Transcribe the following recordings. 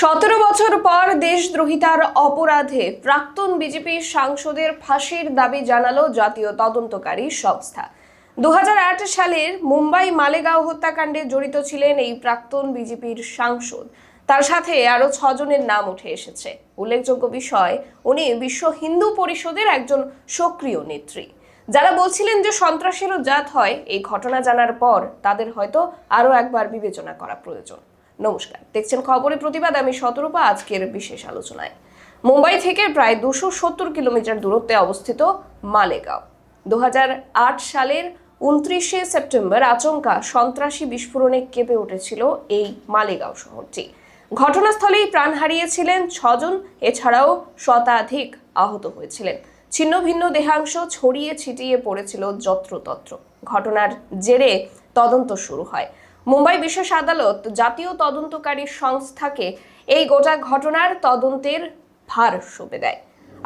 সতেরো বছর পর দেশদ্রোহিতার অপরাধে প্রাক্তন বিজেপি সাংসদের ফাঁসির দাবি জানালো জাতীয় তদন্তকারী সংস্থা। দু হাজার আট সালের মুম্বাই মালেগাঁও হত্যাকাণ্ডে জড়িত ছিলেন এই প্রাক্তন বিজেপির সাংসদ। তার সাথে আরও ছজনের নাম উঠে এসেছে। উল্লেখযোগ্য বিষয়, উনি বিশ্ব হিন্দু পরিষদের একজন সক্রিয় নেত্রী। যারা বলছিলেন যে সন্ত্রাসেরও জাত হয়, এই ঘটনা জানার পর তাদের হয়তো আরও একবার বিবেচনা করা প্রয়োজন। নমস্কার। দেখছেন খবরের প্রতিবাদ আমি শতরূপা আজকের বিশেষ আলোচনায়। মুম্বাই থেকে প্রায় দুশো সত্তর কিলোমিটার দূরত্বে অবস্থিত মালেগাঁও। দু সালের উনত্রিশে সেপ্টেম্বর আচমকা সন্ত্রাসী বিস্ফোরণে কেঁপে উঠেছিল এই মালেগাঁও শহরটি। ঘটনাস্থলেই প্রাণ হারিয়েছিলেন ছজন, এছাড়াও শতাধিক আহত হয়েছিলেন। ছিন্ন ভিন্ন দেহাংশ ছড়িয়ে ছিটিয়ে পড়েছিল যত্রতত্র। ঘটনার জেরে তদন্ত শুরু হয়। মুম্বাই বিশেষ আদালত জাতীয় তদন্তকারী সংস্থাকে এই গোটা ঘটনার তদন্তের ভার সঁপে দেয়।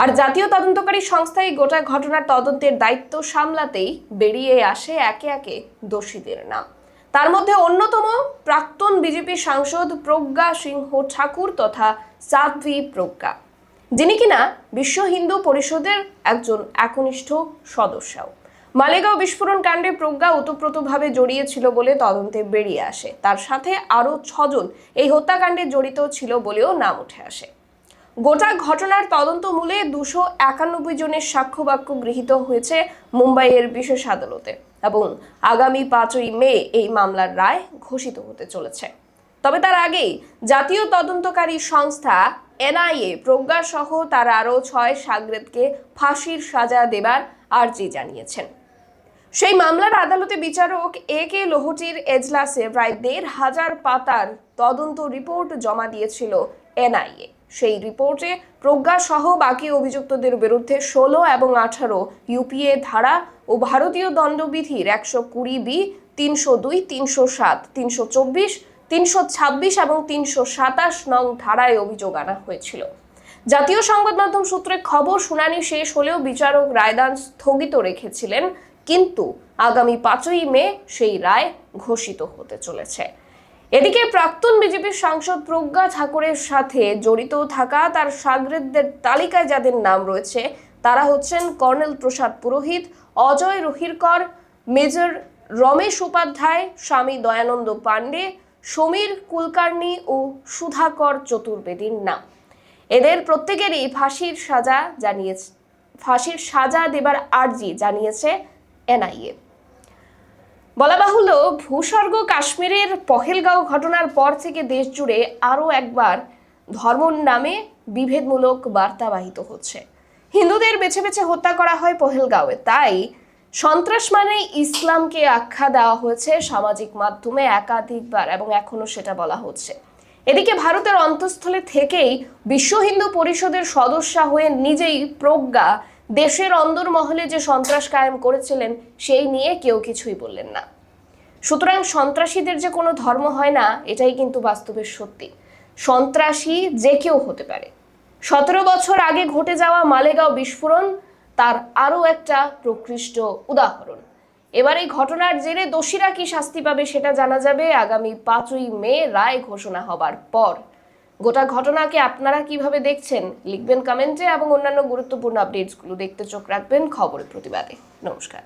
আর জাতীয় তদন্তকারী সংস্থা এই গোটা ঘটনার তদন্তের দায়িত্ব সামলাতেই বেরিয়ে আসে একে একে দোষীদের নাম। তার মধ্যে অন্যতম প্রাক্তন বিজেপি সাংসদ প্রজ্ঞা সিংহ ঠাকুর তথা সাধ্বী প্রজ্ঞা, যিনি কিনা বিশ্ব হিন্দু পরিষদের একজন একনিষ্ঠ সদস্যও। মালেগাঁও বিস্ফোরণ কাণ্ডে প্রজ্ঞা ওতপ্রোতভাবে জড়িয়েছিল বলে তদন্তে বেরিয়ে আসে। তার সাথে আরও ছজন এই হত্যাকাণ্ডে জড়িত ছিল বলেও নাম উঠে আসে। গোটা ঘটনার তদন্ত মূলে দুশো একানব্বই জনের সাক্ষ্য বাক্য গৃহীত হয়েছে মুম্বাইয়ের বিশেষ আদালতে এবং আগামী পাঁচই মে এই মামলার রায় ঘোষিত হতে চলেছে। তবে তার আগেই জাতীয় তদন্তকারী সংস্থা এনআইএ প্রজ্ঞা সহ তার আরও ছয় সাগরেদকে ফাঁসির সাজা দেবার আর্জি জানিয়েছেন। সেই মামলার আদালতে বিচারক এ কে লোহটির এজলাসে প্রায় দেড় হাজার পাতার তদন্ত রিপোর্ট জমা দিয়েছিল এনআইএ। সেই রিপোর্টে প্রজ্ঞা সহ বাকি অভিযুক্তদের বিরুদ্ধে ষোলো এবং আঠারো ইউপিএ ধারা ও ভারতীয় দণ্ডবিধির একশো কুড়ি বি, তিনশো দুই, তিনশো সাত, তিনশো চব্বিশ, তিনশো ছাব্বিশ এবং তিনশো সাতাশ নং ধারায় অভিযোগ আনা হয়েছিল। জাতীয় সংবাদ মাধ্যম সূত্রে খবর, শুনানি শেষ হলেও বিচারক রায়দান স্থগিত রেখেছিলেন কিন্তু আগামী পাঁচই মে সেই রায় ঘোষিত হতে চলেছে। এদিকে প্রাক্তন বিজেপির সাংসদ প্রজ্ঞা ঠাকুরের সাথে জড়িত থাকা তার সাগরেদদের তালিকায় যাদের নাম রয়েছে, তারা হচ্ছেন কর্নেল প্রসাদ পুরোহিত, অজয় রহিরকর, মেজর রমেশ উপাধ্যায়, স্বামী দয়ানন্দ পাণ্ডে, সমীর কুলকার্নি ও সুধাকর চতুর্বেদীর নাম। এদের প্রত্যেকেরই ফাঁসির সাজা জানিয়েছে, ফাঁসির সাজা দেবার আর্জি জানিয়েছে এনআইএ। বলা বাহুল্য, ভূস্বর্গ কাশ্মীরের পহেলগাঁও ঘটনার পর থেকে দেশ জুড়ে আরও একবার ধর্মর নামে বিভেদমূলক বার্তাবাহিত হচ্ছে। হিন্দুদের বেছে বেছে হত্যা করা হয় পহেলগাঁওয়ে। তাই সন্ত্রাস মানে ইসলামকে আখ্যা দেওয়া হয়েছে সামাজিক মাধ্যমে একাধিকবার এবং এখনও সেটা বলা হচ্ছে। এদিকে ভারতের অন্তঃস্থলে থেকেই বিশ্ব হিন্দু পরিষদের সদস্যা হয়ে নিজেই প্রজ্ঞা দেশের অন্দরমহলে যে সন্ত্রাস কায়েম করেছিলেন, সেই নিয়ে কেউ কিছুই বললেন না। সুতরাং সন্ত্রাসীদের যে কোনো ধর্ম হয় না, এটাই কিন্তু বাস্তবের সত্যি। সন্ত্রাসী যে কেউ হতে পারে। সতেরো বছর আগে ঘটে যাওয়া মালেগাঁও বিস্ফোরণ, তার আরও একটা প্রকৃষ্ট উদাহরণ। এবার এই ঘটনার জেরে দোষীরা কি শাস্তি পাবে, সেটা জানা যাবে। আগামী পাঁচই মে রায় ঘোষণা হবার পর। গোটা ঘটনাকে আপনারা কীভাবে দেখছেন, লিখবেন কমেন্টে এবং অন্যান্য গুরুত্বপূর্ণ আপডেটসগুলো দেখতে চোখ রাখবেন খবরের প্রতিবাদে। নমস্কার।